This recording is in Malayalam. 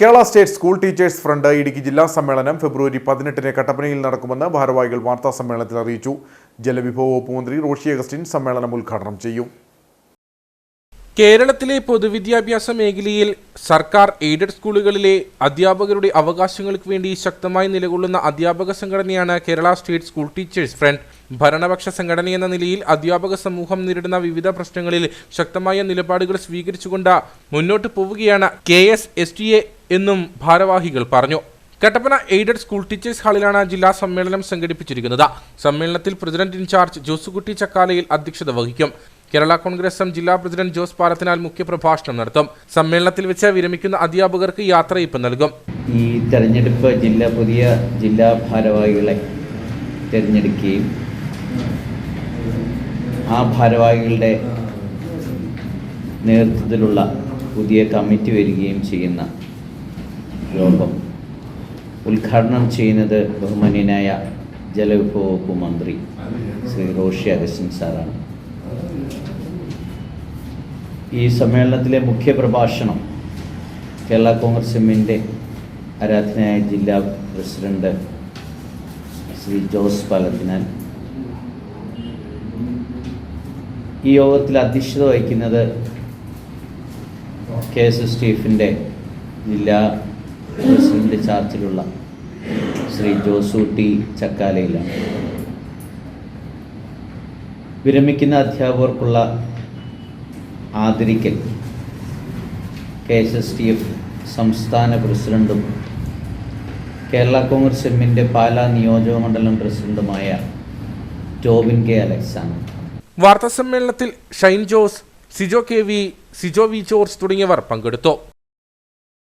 Kerala state school teachers front Idukki ജില്ലാ സമ്മേളനം ഫെബ്രുവരി പതിനെട്ടിന് കട്ടപ്പനയിൽ നടക്കുമെന്ന് ഭാരവാഹികൾ വാർത്താ സമ്മേളനത്തിൽ അറിയിച്ചു. ജലവിഭവ വകുപ്പ് മന്ത്രി റോഷി അഗസ്റ്റിൻ സമ്മേളനം ഉദ്ഘാടനം ചെയ്യും. കേരളത്തിലെ പൊതുവിദ്യാഭ്യാസ മേഖലയിൽ സർക്കാർ എയ്ഡഡ് സ്കൂളുകളിലെ അധ്യാപകരുടെ അവകാശങ്ങൾക്ക് വേണ്ടി ശക്തമായി നിലകൊള്ളുന്ന അധ്യാപക സംഘടനയാണ് Kerala state school teachers front. ഭരണപക്ഷ സംഘടനയെന്ന നിലയിൽ അധ്യാപക സമൂഹം നേരിടുന്ന വിവിധ പ്രശ്നങ്ങളിൽ ശക്തമായ നിലപാടുകൾ സ്വീകരിച്ചുകൊണ്ട് മുന്നോട്ട് പോവുകയാണ് K S S T A എന്നും ഭാരവാഹികൾ പറഞ്ഞു. കട്ടപ്പന എയ്ഡഡ് സ്കൂൾ ടീച്ചേഴ്സ് ഹാളിലാണ് ജില്ലാ സമ്മേളനം സംഘടിപ്പിച്ചിരിക്കുന്നത്. സമ്മേളനത്തിൽ പ്രസിഡന്റ് ഇൻചാർജ് ജോസുകുട്ടി ചക്കാലയിൽ അധ്യക്ഷത വഹിക്കും. കേരള കോൺഗ്രസ് എം ജില്ലാ പ്രസിഡന്റ് ജോസ് പാലത്തിനാൽ മുഖ്യപ്രഭാഷണം നടത്തും. സമ്മേളനത്തിൽ വെച്ച് വിരമിക്കുന്ന അധ്യാപകർക്ക് യാത്രയപ്പ് നൽകും. ഈ തെരഞ്ഞെടുപ്പ് ജില്ല പുതിയ ജില്ലാ ഭാരവാഹികളെ തിരഞ്ഞെടുക്കുകയും ആ ഭാരവാഹികളുടെ നേതൃത്വത്തിലുള്ള പുതിയ കമ്മിറ്റി വരികയും ചെയ്യുന്ന യോഗം ഉദ്ഘാടനം ചെയ്യുന്നത് ബഹുമാന്യനായ ജലവിഭവ വകുപ്പ് മന്ത്രി ശ്രീ റോഷി അഗസ്റ്റിൻ സാറാണ്. ഈ സമ്മേളനത്തിലെ മുഖ്യ പ്രഭാഷണം കേരള കോൺഗ്രസ് എമ്മിന്റെ ആരാധനയായ ജില്ലാ പ്രസിഡന്റ് ശ്രീ ജോസ് പാലത്തിനാൽ. ഈ യോഗത്തിൽ അധ്യക്ഷത വഹിക്കുന്നത് കെ എസ് ടി ജില്ലാ പ്രസിഡന്റ് ചാർച്ചിലുള്ള ശ്രീ ജോസൂട്ടി ചക്കാലയിലാണ് വിരമിക്കുന്ന അധ്യാപകർക്കുള്ള ആദരിക്കൽ. K S S T F സംസ്ഥാന പ്രസിഡന്റും കേരള കോൺഗ്രസ് എമ്മിന്റെ പാലാ നിയോജക മണ്ഡലം പ്രസിഡന്റുമായ ടോബിൻ കെ അലക്സാണ്ടർ. വാർത്താസമ്മേളനത്തിൽ Shine Jose Sijo K V Sijo V George തുടങ്ങിയവർ പങ്കെടുത്തു.